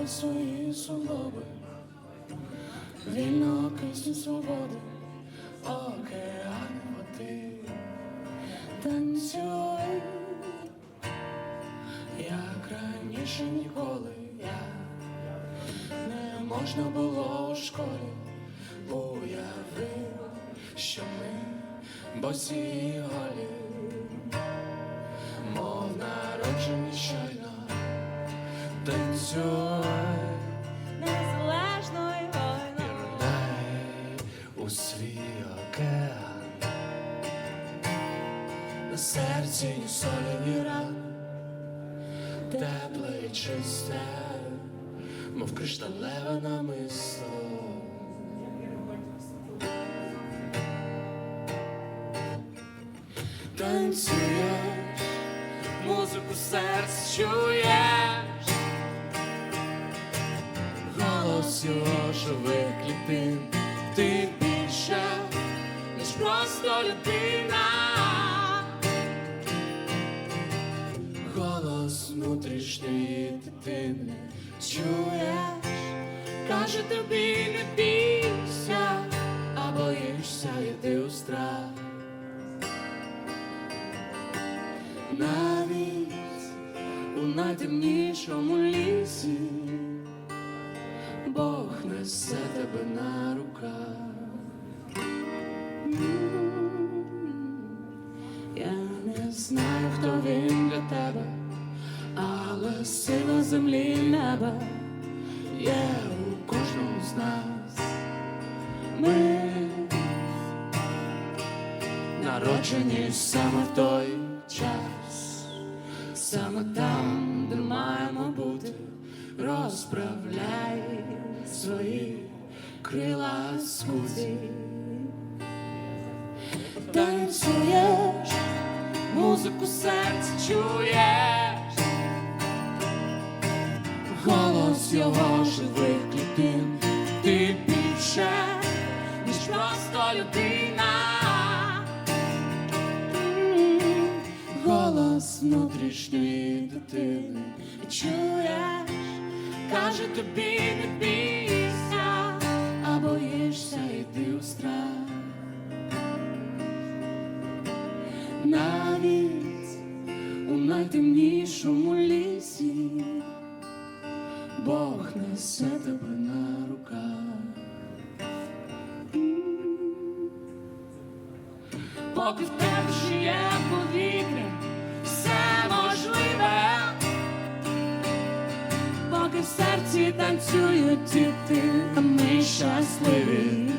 Відчуваю свої суглоби, вільно кисню свободи, океан води, танцюй, як раніше ніколи. Я. Не можна було у школі, уявив, що ми босі голі, мов народжені щойно. Танцюй, серці ні солі, ні ран, тепле і чисте, мов кришталеве намисто. Танцюєш, музику серце чуєш, голос його живих клітин, ти більше, ніж просто людина. Голос внутрішньої дитини чуєш, каже тобі не бійся, а боїшся йти у страх. Навіть у найтемнішому лісі Бог несе сила землі й неба є у кожному з нас. Ми народжені саме в той час, саме там, де маємо бути, розправляй свої крила скуті. Танцюєш, музику серце чуєш, його живих клітин, ти більше, ніж просто людина. Голос внутрішньої дитини чуєш, каже тобі не бійся, а боїшся йти у страх. Навіть у найтемнішому лісі Бог несе тебе на руках. Поки в тебе ще є повітря, все можливе, поки в серці танцюють діти, ми щасливі.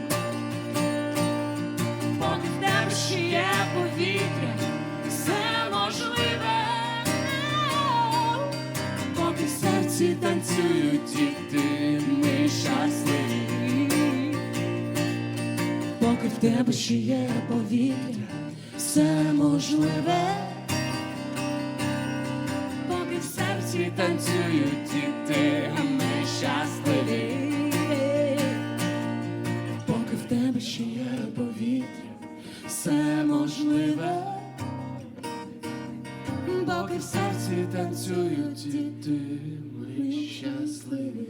Серці танцюють діти, ми щасливі. Поки в тебе ще є повітря, все можливе, поки в серці танцюють діти, ми щасливі. Поки в серці танцюють діти, ми щасливі.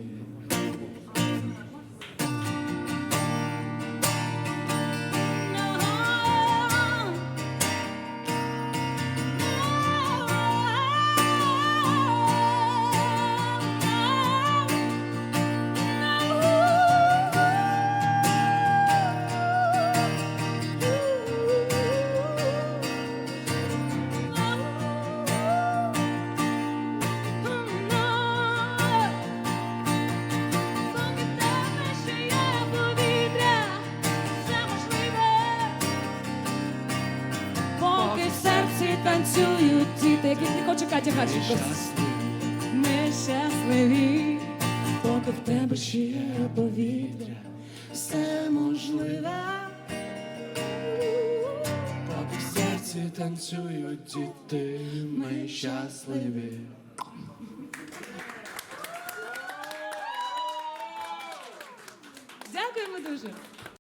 Танцюють діти, які не хоче Катя Харченко. Ми щасливі, Поки в тебе ще є повітря, все можливе. Поки в серці танцюють діти, ми щасливі. Дякуємо дуже.